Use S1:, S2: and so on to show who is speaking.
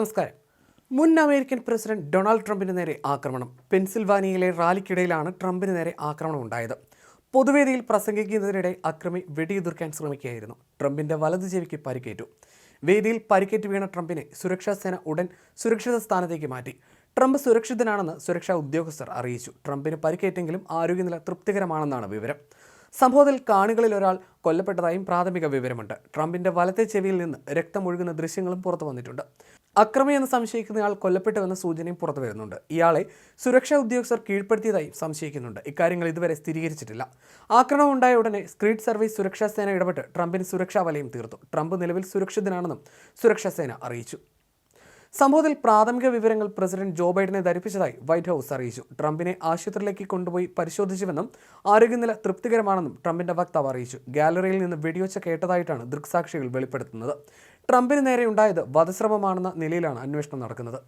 S1: നമസ്കാരം. മുൻ American president Donald ട്രംപിന് നേരെ ആക്രമണം. പെൻസിൽവാനിയയിലെ റാലിക്കിടയിലാണ് ട്രംപിന് നേരെ ആക്രമണം ഉണ്ടായത്. പൊതുവേദിയിൽ പ്രസംഗിക്കുന്നതിനിടെ അക്രമി വെടിയുതിർക്കാൻ ശ്രമിക്കുകയായിരുന്നു. ട്രംപിന്റെ വലതു ചെവിക്ക് പരിക്കേറ്റു. വേദിയിൽ പരിക്കേറ്റ് വീണ ട്രംപിനെ സുരക്ഷാ സേന ഉടൻ സുരക്ഷിത സ്ഥാനത്തേക്ക് മാറ്റി. ട്രംപ് സുരക്ഷിതനാണെന്ന് സുരക്ഷാ ഉദ്യോഗസ്ഥർ അറിയിച്ചു. ട്രംപിന് പരിക്കേറ്റെങ്കിലും ആരോഗ്യനില തൃപ്തികരമാണെന്നാണ് വിവരം. സംഭവത്തിൽ കാണികളിൽ ഒരാൾ കൊല്ലപ്പെട്ടതായും പ്രാഥമിക വിവരമുണ്ട്. ട്രംപിന്റെ വലത്തെ ചെവിയിൽ നിന്ന് രക്തമൊഴുകുന്ന ദൃശ്യങ്ങളും പുറത്തു വന്നിട്ടുണ്ട്. അക്രമി എന്ന് സംശയിക്കുന്നയാൾ കൊല്ലപ്പെട്ടുവെന്ന സൂചനയും പുറത്തു വരുന്നുണ്ട്. ഇയാളെ സുരക്ഷാ ഉദ്യോഗസ്ഥർ കീഴ്പ്പെടുത്തിയതായും സംശയിക്കുന്നുണ്ട്. ഇക്കാര്യങ്ങൾ ഇതുവരെ സ്ഥിരീകരിച്ചിട്ടില്ല. ആക്രമണം ഉണ്ടായ ഉടനെ സ്ക്രീറ്റ് സർവീസ് സുരക്ഷാ സേന ഇടപെട്ട് ട്രംപിന് സുരക്ഷാ വലയം തീർത്തു. ട്രംപ് നിലവിൽ സുരക്ഷിതനാണെന്നും സുരക്ഷാ സേന അറിയിച്ചു. സംഭവത്തിൽ പ്രാഥമിക വിവരങ്ങൾ പ്രസിഡന്റ് ജോ ബൈഡനെ ധരിപ്പിച്ചതായി വൈറ്റ് ഹൗസ് അറിയിച്ചു. ട്രംപിനെ ആശുപത്രിയിലേക്ക് കൊണ്ടുപോയി പരിശോധിച്ചുവെന്നും ആരോഗ്യനില തൃപ്തികരമാണെന്നും ട്രംപിന്റെ വക്താവ് അറിയിച്ചു. ഗാലറിയിൽ നിന്ന് വെടിവെച്ച കേട്ടതായിട്ടാണ് ദൃക്സാക്ഷികൾ വെളിപ്പെടുത്തുന്നത്. ട്രംപിന് നേരെ ഉണ്ടായത് വധശ്രമമാണെന്ന നിലയിലാണ് അന്വേഷണം നടക്കുന്നത്.